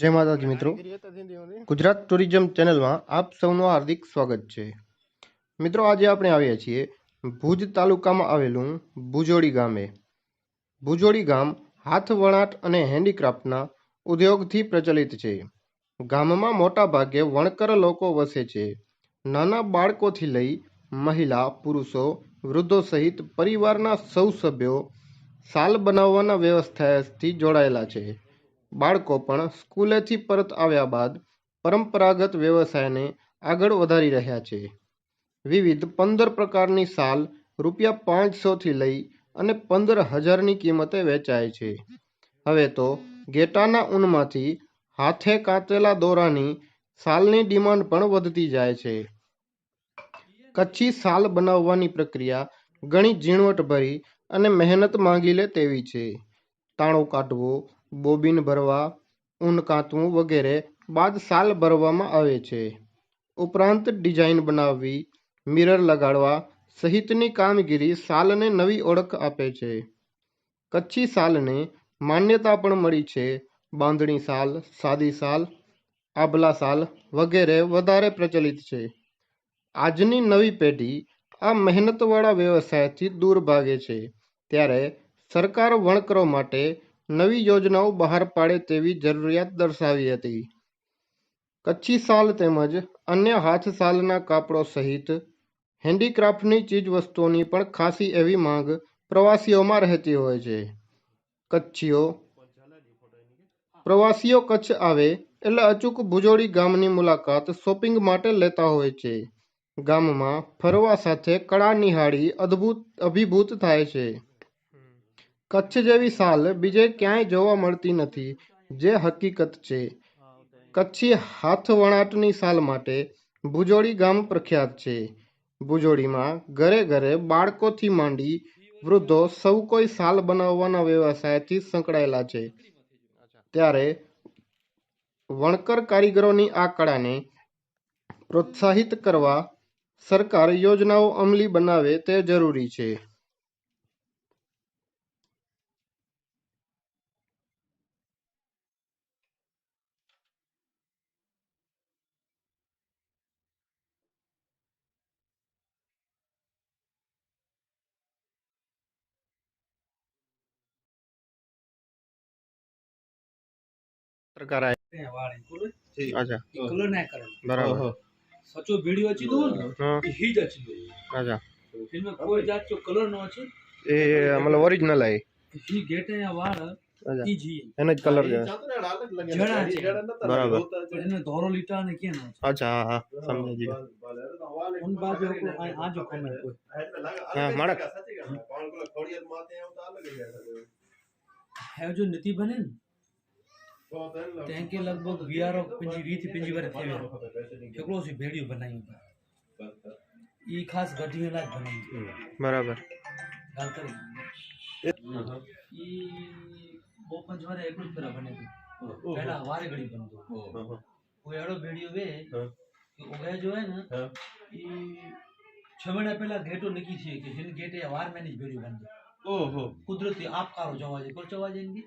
જય માતાજી મિત્રો. ગુજરાત ટુરિઝમ ચેનલમાં આપ સૌનું હાર્દિક સ્વાગત છે. મિત્રો, આજે આપણે આવ્યા છીએ ભુજ તાલુકામાં આવેલું ભુજોડી ગામે. ભુજોડી ગામ હાથ વણાટ અને હેન્ડીક્રાફ્ટના ઉદ્યોગથી પ્રચલિત છે. ગામમાં મોટા ભાગે વણકર લોકો વસે છે. નાના બાળકોથી લઈ મહિલા, પુરુષો, વૃદ્ધો સહિત પરિવારના સૌ સભ્યો સાલ બનાવવાના વ્યવસ્થાથી જોડાયેલા છે. બાળકો પણ સ્કૂલેથી પરત આવ્યા બાદ પરંપરાગત વ્યવસાયને આગળ વધારી રહ્યા છે. વિવિધ પંદર પ્રકારની સાલ રૂપિયા પાંચસોથી લઈ અને પંદર હજારની કિંમતે વેચાય છે. હવે તો ઘેટાના ઊનમાંથી હાથે કાંતેલા દોરાની સાલની ડિમાન્ડ પણ વધતી જાય છે. કચ્છી સાલ બનાવવાની પ્રક્રિયા ઘણી ઝીણવટભરી અને મહેનત માંગી લે તેવી છે. તાણું કાઢવું બોબિન ભરવા, ઊન કાંતવું વગેરે બાદ સાલ ભરવામાં આવે છે. ઉપરાંત ડિઝાઇન બનાવવી, મિરર લગાડવા સહિતની કામગીરી સાલને નવી ઓળખ આપે છે. કચ્છી સાલને માન્યતા પણ મળી છે. બાંધણી સાલ, સાદી સાલ, આભલા સાલ વગેરે વધારે પ્રચલિત છે. આજની નવી પેઢી આ મહેનતવાળા વ્યવસાયથી દૂર ભાગે છે. ત્યારે સરકાર વણકરો માટે નવી યોજનાઓ બહાર પાડે તેવી જરૂરિયાત દર્શાવી હતી. કચ્છી સાલ તેમજ અન્ય હાથ સાલના કાપડો સહિત હેન્ડીક્રાફ્ટની ચીજવસ્તુઓની પણ ખાસી એવી માંગ પ્રવાસીઓમાં રહેતી હોય છે. કચ્છીઓ પ્રવાસીઓ કચ્છ આવે એટલે અચૂક ભુજોડી ગામની મુલાકાત શોપિંગ માટે લેતા હોય છે. ગામમાં ફરવા સાથે કળા નિહાળી અદ્ભુત અભિભૂત થાય છે. કચ્છ જેવી સાલ બીજે ક્યાંય જોવા મળતી નથી, જે હકીકત છે. કચ્છી હાથ વણાટની સાલ માટે ભુજોડી ગામ પ્રખ્યાત છે. ભુજોડીમાં ઘરે ઘરે બાળકોથી માંડી વૃદ્ધો સૌ કોઈ સાલ બનાવવાના વ્યવસાયથી સંકળાયેલા છે. ત્યારે વણકર કારીગરોની આ કળાને પ્રોત્સાહિત કરવા સરકાર યોજનાઓ અમલી બનાવે તે જરૂરી છે. સરકાર ત્યાં વાળે કુલર અચ્છા એ કલર ના કરે બરાબર સચો વિડિયો અચી દો ને હા એ ही अची दो અચ્છા इनमें कोई जात जो कलर नो अछि એ મતલબ ઓરિજિનલ આઈ ही गेटे या वाळ અચ્છા ई जी એને જ કલર છે જણા છે બરાબર पर इनमें धोरो लीटा ने के नो અચ્છા હા હા સમજી ગયો उन बात जो को आ आ जो कमेंट कोई હા માણક है जो नीति बने न तंहिं खे लॻभॻि वीह पंजी वीह थी पंजी वर थी विया हिकिड़ो सी भेड़ियूं बनायूं ई ख़ासि गड्डियूं लाइ बनायूं બરાબર ॻाल्हि करे ई ॿ पंज वर हिकिड़ो भेरा बने थी पहिला वारे घड़ी बनंदो उहो अहिड़ो भेड़ियो वे कि उगे जो है न ई छह महीना પહેલા ઘેટો નક્કી છે કે હિન ગેટે વાર મહિને જ ભેળ્યું બનશે કુદરતી આપકારો જવા છે કોણ જવા જાય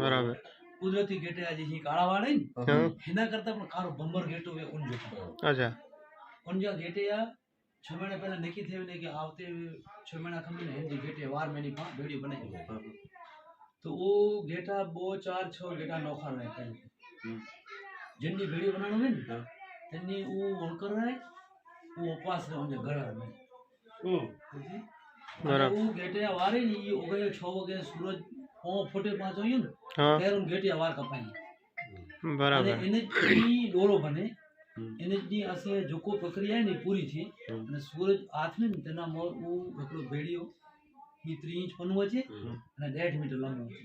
બરાબર કુદરતી ગેટે આજે જે કાળા વાળે ને એના કરતા પણ કારો ભમર ગેટો એ ઊંજો અચ્છા. ઊંજા ગેટે આ છ મહિના પહેલા નક્કી થયું ને કે આવતે છ મહિના ખમી ને ગેટે વાર મહિની પાંચ ભેડી બનાવી તો ઓ ગેટા બો ચાર છ ગેટા નોખા રહે જેની ભેડી બનાવવાનું હોય ને તેની ઓ વણકર રહે ઓ ઉપવાસ રહે ઊંજા ગળા રહે. ઓ ગેટે વારે ને એ છ વગે સૂરજ ફોટે ફૂટે પાંચ ને ત્યારે ઘેટિયા વાર કપાઈ બરાબર. એને દોરો બને. એને જે અસે જોકો પ્રક્રિયા ને પૂરી છે અને સૂરજ હાથ ને તેના મોર એકલો ભેડિયો એ ત્રી ઇંચ પનવો છે અને દેઢ મીટર લાંબો છે.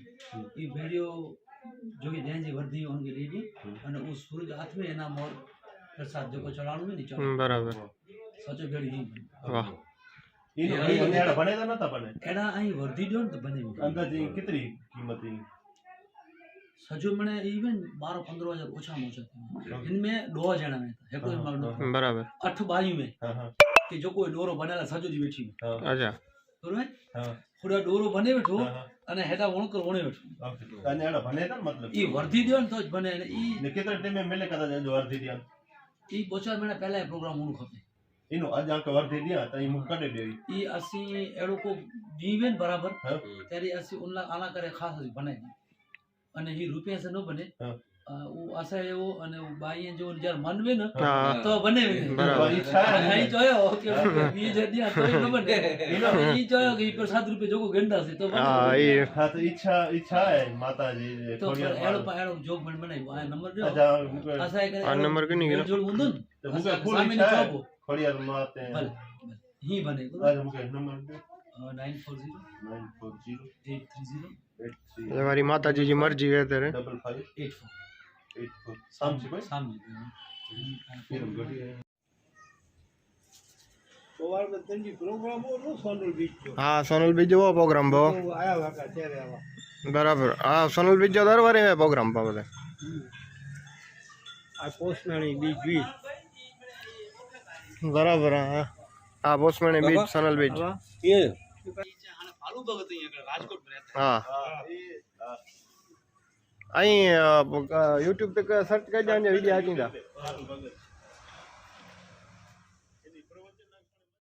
એ ભેડિયો જોઈ ધ્યાનજી વર્ધી ઓનગી લેડી અને ઉ સૂરજ હાથ મે એના મોર પ્રસાદ જોકો ચડાણું ને બરાબર. સાચો ભેડી વાહ. ભણેલા નતા બને એડા અહીં વર્ધી જો ને બને અંદાજે કેટલી કિંમત એની સજો મને ઇવન 12 15000 ઓછામાં ઓછા ઇનમે દો જણા ને એક કોઈ મગનો બરાબર. અઠ બારી મે. કે જો કોઈ ડોરો બનેલા સજો જી બેઠી અચ્છા. બરોબર? હા. થોડા ડોરો બને બેઠો અને હેડા વણકર વણે બેઠો. અને એડા ભણે તા મતલબ? ઈ વર્ધી દયો ને તો જ બને. ઈ ને કેટલા ટાઈમે મેલે કદા મહિના પહેલા પ્રોગ્રામ હું ખપે. એનો આજે આંકે વર્ધી દ્યા તો એ મુખ કાઢી દેવી. ઈ અસી એડો કો દીવે બરાબર ત્યારે અસી ઉનલા આના કરે ખાસ બને બનાવી અને એ રૂપિયા સે ન બને હું આશા એવો અને બાઈએ જો જ્યારે માનવે ને તો બને માતાજી તો મરજી 84 84 સામજી ભાઈ સામે ફિલ્મ ગઢી સવારમાં તંજી પ્રોગ્રામ હતો સોનલ બીચ જો હા સોનલ બીજ જેવો પ્રોગ્રામ ભાવ તો આયા વાકા ત્યારે આવા બરાબર હા સોનલ બીજ દર વારે પ્રોગ્રામ ભાવ બધા આ પોસ્ટનાણી બીચ બીચ બરાબર હા હા પોસ્ટમેન બીજ સોનલ બીજ એ આલુ ભગત અહીંયા આગળ રાજકોટમાં રહેતા હા હા એ હા અહીં યુટ્યુબ पे સર્ચ કરી દેવાની વીડિયો આચી દા